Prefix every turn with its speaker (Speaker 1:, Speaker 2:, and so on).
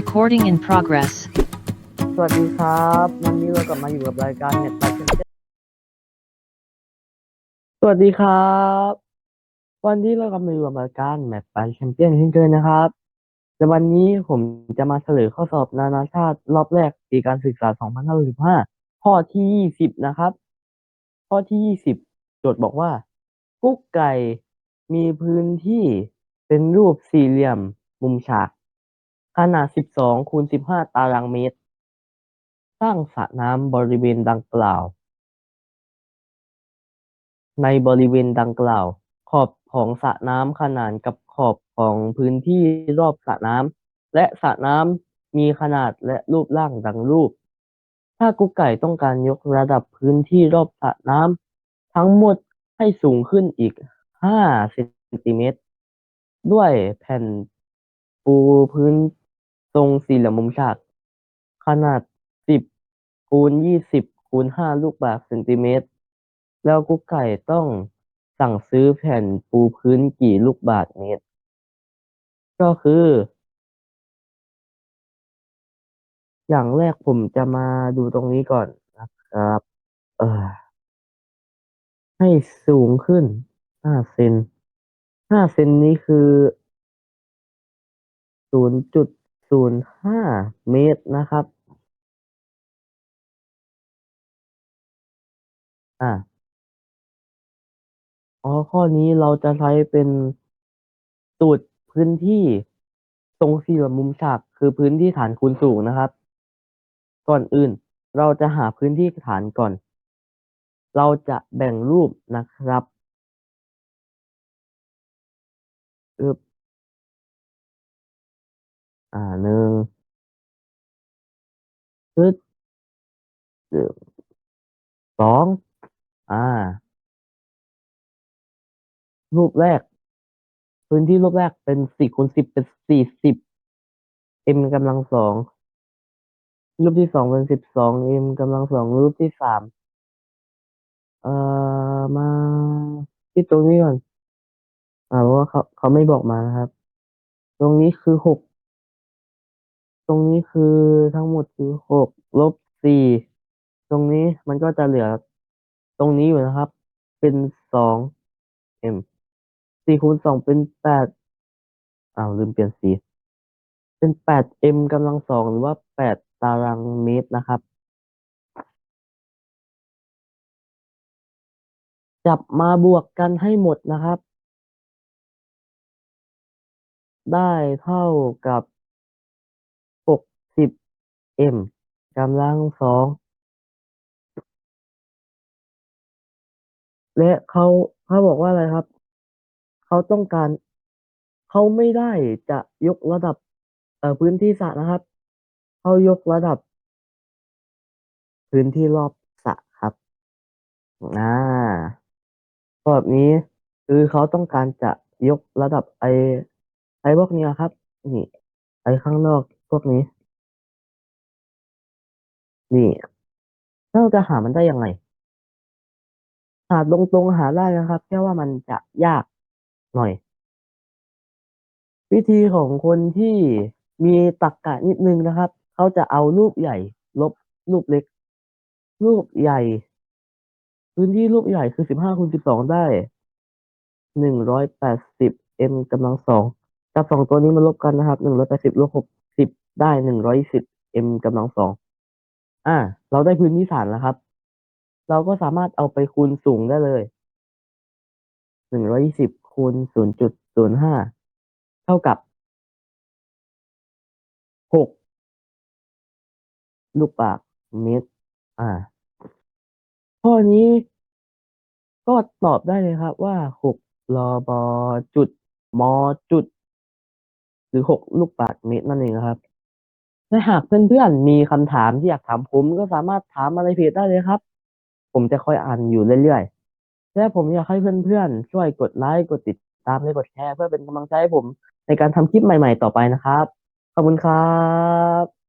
Speaker 1: Recording in progress.
Speaker 2: สวัสดีครับ วันนี้เรากลับมาอยู่กับรายการเน็ตไฟเชนสวัสดีครับ วันนี้เรากลับมาอยู่กับรายการแมปไปแชมเปี้ยนเช่นเคยนะครับ แต่วันนี้ผมจะมาเฉลยข้อสอบนานาชาติรอบแรกปีการศึกษา 2565 ข้อที่ 20 นะครับ ข้อที่ 20 โจทย์บอกว่า กุ๊กไก่มีพื้นที่เป็นรูปสี่เหลี่ยม มุมฉาก ขนาด 12 คูณ 15 ตารางเมตร สร้างสระน้ำบริเวณดังกล่าว ในบริเวณดังกล่าว ขอบของสระน้ำขนานกับขอบของพื้นที่รอบสระน้ำและสระน้ำมีขนาดและรูปร่างดังรูป ถ้ากุ๊กไก่ต้องการยกระดับพื้นที่รอบสระน้ำทั้งหมดให้สูงขึ้นอีก 5 เซนติเมตร ด้วยแผ่นปูพื้น ทรงสี่เหลี่ยมมุมฉาก ขนาด10คูณ20คูณ5ลูกบาศก์เซนติเมตร แล้วกุ๊กไก่ต้องสั่งซื้อแผ่นปูพื้นกี่ลูกบาศก์เมตร ก็คือ อย่างแรกผมจะมาดูตรงนี้ก่อนนะครับ เออให้สูงขึ้น5เซน5เซนนี้คือ 0.05เมตรนะครับ อ่าอ๋อข้อนี้เราจะใช้เป็นสูตรพื้นที่ตรงสี่เหลี่ยมมุมฉากคือพื้นที่ฐานคูณสูงนะครับ ก่อนอื่นเราจะหาพื้นที่ฐานก่อน เราจะแบ่งรูปนะครับอึบ อ่าหนึ่งปึ๊ดหนึ่งสองอ่า รูปแรก พื้นที่รูปแรกเป็นสี่คูณสิบเป็นสี่สิบ m กำลังสองรูปที่สองเป็นสิบสอง m กำลังสองรูปที่สามเอ่อมาที่ตรงนี้ก่อนอ่าเพราะว่าเขาเขาไม่บอกมานะครับ ตรงนี้คือหก ตรงนี้คือทั้งหมดคือหกลบสี่ตรงนี้มันก็จะเหลือตรงนี้อยู่นะครับ เป็นสอง m สี่คูณสองเป็นแปดอ้าวลืมเปลี่ยนสีเป็นแปด m กำลังสองหรือว่าแปดตารางเมตรนะครับ จับมาบวกกันให้หมดนะครับ ได้เท่ากับหกสิบ m กำลังสอง และเขาเขาบอกว่าอะไรครับ เขาต้องการ เขาไม่ได้จะยกระดับเอ่อพื้นที่สระนะครับ เขายกระดับ พื้นที่รอบสระครับอ่าแบบนี้คือเขาต้องการจะยกระดับไอไอพวกนี้ครับ นี่ ไอข้างนอกพวกนี้ นี่เราจะหามันได้ยังไง หาตรงๆหาได้นะครับ แค่ว่ามันจะยากหน่อย วิธีของคนที่มีตรรกะนิดนึงนะครับ เขาจะเอารูปใหญ่ ลบรูปเล็ก รูปใหญ่ พื้นที่รูปใหญ่คือสิบห้าคูณสิบสองได้หนึ่งร้อยแปดสิบ m กำลังสองจับสองตัวนี้มาลบกันนะครับหนึ่งร้อยแปดสิบลบหกสิบได้หนึ่งร้อยสิบ m กำลังสอง อ่า เราได้พื้นที่ฐานแล้วครับ เราก็สามารถเอาไปคูณสูงได้เลยหนึ่งร้อยยี่สิบคูณศูนย์จุดศูนย์ห้าเท่ากับหกลูกบาศก์เมตร อ่า ข้อนี้ก็ตอบได้เลยครับว่าหกรอบอจุดมอจุด หรือหกลูกบาศก์เมตรนั่นเองครับ และหากเพื่อนๆมีคำถามที่อยากถามผมก็สามารถถามอะไรเพจได้เลยครับ ผมจะคอยอ่านอยู่เรื่อยๆ และผมอยากให้เพื่อนๆ ช่วยกดไลค์กดติดตามและกดแชร์เพื่อเป็นกำลังใจให้ผมในการทำคลิปใหม่ๆต่อไปนะครับ ขอบคุณครับ